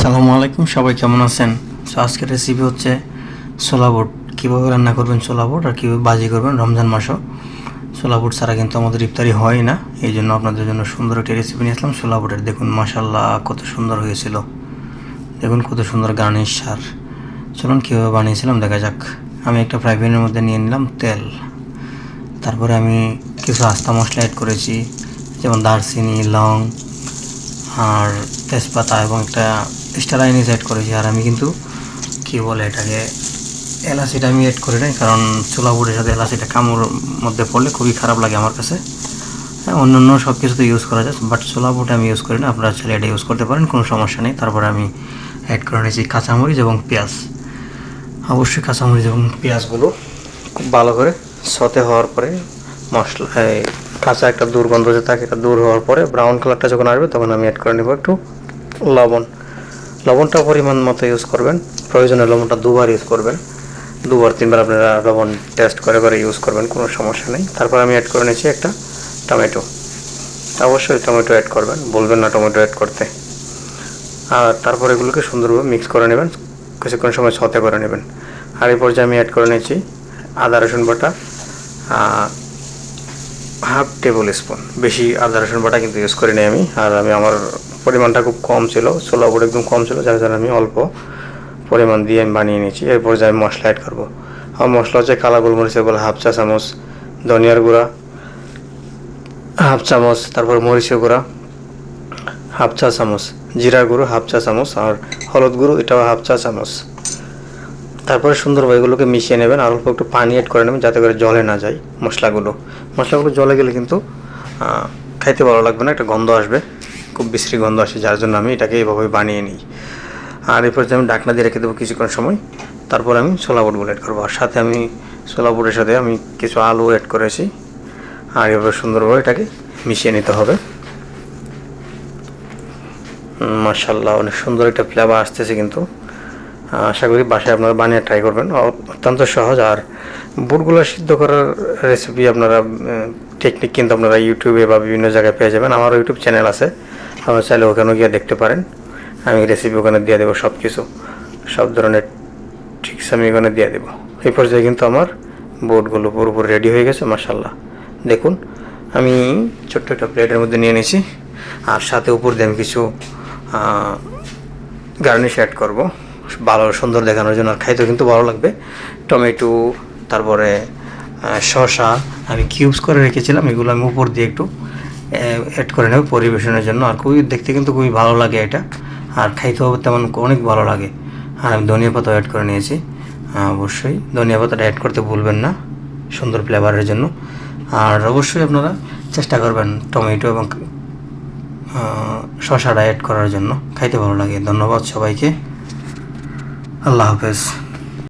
সালামু আলাইকুম, সবাই কেমন আছেন? তো আজকের রেসিপি হচ্ছে বুট। কীভাবে রান্না করবেন বুট আর কীভাবে বাজি করবেন রমজান মাসও? বুট ছাড়া কিন্তু আমাদের ইফতারি হয় না, এই জন্য আপনাদের জন্য সুন্দর একটি রেসিপি নিয়ে আসলাম। বুটের, দেখুন মাসাল্লাহ কত সুন্দর হয়েছিল। দেখুন কত সুন্দর গার্নিশ সার। চলুন কীভাবে বানিয়েছিলাম, দেখা যাক। আমি একটা ফ্রাই প্যানের মধ্যে নিয়ে নিলাম তেল। তারপরে আমি কিছু আস্তা মশলা অ্যাড করেছি, যেমন দারচিনি, লং আর তেজপাতা এবং একটা স্টার আইনিস অ্যাড করেছি। আর আমি কিন্তু কী বলে এটাকে এলাচিটা আমি অ্যাড করি নাই, কারণ চুলা বুটের সাথে এলাচিটা কামড় মধ্যে পড়লে খুবই খারাপ লাগে আমার কাছে। হ্যাঁ অন্য অন্য সব কিছুতে ইউজ করা যায় বাট ছোলা বুটে আমি ইউজ করি না, আপনারা চাইলে এটা ইউজ করতে পারেন, কোনো সমস্যা নেই। তারপরে আমি অ্যাড করে নিয়েছি কাঁচামরিচ এবং পেঁয়াজ। অবশ্যই কাঁচামরিচ এবং পেঁয়াজগুলো খুব ভালো করে সতে হওয়ার পরে মশলা কাঁচা একটা দুর্গন্ধ যে থাকে, এটা দূর হওয়ার পরে ব্রাউন কালারটা যখন আসবে, তখন আমি অ্যাড করে নেব একটু লবণ। লবণটা পরিমাণ মতো ইউজ করবেন। প্রয়োজনে লবণটা দুবার ইউজ করবেন। দুবার, তিনবার আপনারা লবণ টেস্ট করে করে ইউজ করবেন, কোনো সমস্যা নেই। তারপর আমি অ্যাড করে নিয়েছি একটা টমেটো। অবশ্যই টমেটো অ্যাড করবেন, বলবেন না টমেটো অ্যাড করতে। আর তারপর এগুলোকে সুন্দরভাবে মিক্স করে নেবেন, কিছুক্ষণ সময় ছতে করে নেবেন। আর এই পর্যায়ে আমি অ্যাড করে নিয়েছি আদা, রসুন বাটা হাফ টেবিল স্পুন বেশি আদা, রসুন বাটা কিন্তু ইউজ করিনি আমি। আর আমি আমার পরিমাণটা খুব কম ছিল ছোলা বুট একদম কম ছিল, যার জন্য আমি অল্প পরিমাণ দিয়ে আমি বানিয়ে নিয়েছি। এরপর পর্যায়ে আমি মশলা অ্যাড করব। আমার মশলা হচ্ছে কালা গোলমরিচের গুঁড়া হাফ চা চামচ ধনিয়ার গুঁড়া, হাফ চামচ তারপর মরিচের গুঁড়া, হাফ চা চামচ জিরা গুঁড়ো, হাফ চা চামচ আর হলুদ গুঁড়ো, এটাও হাফ চা চামচ। তারপরে সুন্দরভাবে এগুলোকে মিশিয়ে নেবেন আর অল্প একটু পানি অ্যাড করে নেবেন যাতে করে জলে না যায় মশলাগুলো। মশলাগুলো জলে গেলে কিন্তু খাইতে ভালো লাগবে না, একটা গন্ধ আসবে। খুব বিশ্রী গন্ধ আসে, যার জন্য আমি এটাকে এইভাবে বানিয়ে নিই। আর এরপর আমি ডাকনা দিয়ে রেখে দেবো কিছুক্ষণ সময়, তারপর আমি ছোলা বুটগুলো অ্যাড করব। আর সাথে আমি ছোলা বুটের সাথে আমি কিছু আলু অ্যাড করেছি। আর এভাবে সুন্দরভাবে এটাকে মিশিয়ে নিতে হবে। মার্শাল্লাহ অনেক সুন্দর একটা ফ্লেভার আসতেছে কিন্তু। আশা করি বাসায় আপনারা বানিয়ে ট্রাই করবেন। অত্যন্ত সহজ। আর বুটগুলো সিদ্ধ করার রেসিপি আপনারা টেকনিক কিন্তু আপনারা ইউটিউবে বা বিভিন্ন জায়গায় পেয়ে যাবেন। আমারও ইউটিউব চ্যানেল আছে। আপনারা চাইলে ওখানে গিয়ে দেখতে পারেন। আমি রেসিপি ওখানে দিয়ে দেবো সব কিছু সব ধরনের ট্রিক্স আমি ওখানে দিয়ে দেবো। এই পর্যায়ে কিন্তু আমার বোটগুলো পুরোপুরি রেডি হয়ে গেছে মার্শাল্লাহ দেখুন, আমি ছোট্ট একটা প্লেটের মধ্যে নিয়ে নিয়েছি। আর সাথে উপর দিয়ে আমি কিছু গার্নিশ অ্যাড করব। ভালো, সুন্দর দেখানোর জন্য। আর খাইতেও কিন্তু ভালো লাগবে। টমেটো, তারপরে শসা, আমি কিউবস করে রেখেছিলাম। এগুলো আমি উপর দিয়ে একটু অ্যাড করে নেব পরিবেশনের জন্য। আর খুবই দেখতে কিন্তু খুবই ভালো লাগে এটা। আর খাইতেও তেমন অনেক ভালো লাগে। আর আমি ধনিয়া পাতা অ্যাড করে নিয়েছি। অবশ্যই ধনিয়া পাতাটা অ্যাড করতে ভুলবেন না, সুন্দর ফ্লেভারের জন্য। আর অবশ্যই আপনারা চেষ্টা করবেন টমেটো এবং শসাটা অ্যাড করার জন্য। খাইতে ভালো লাগে। ধন্যবাদ সবাইকে। আল্লাহ হাফেজ।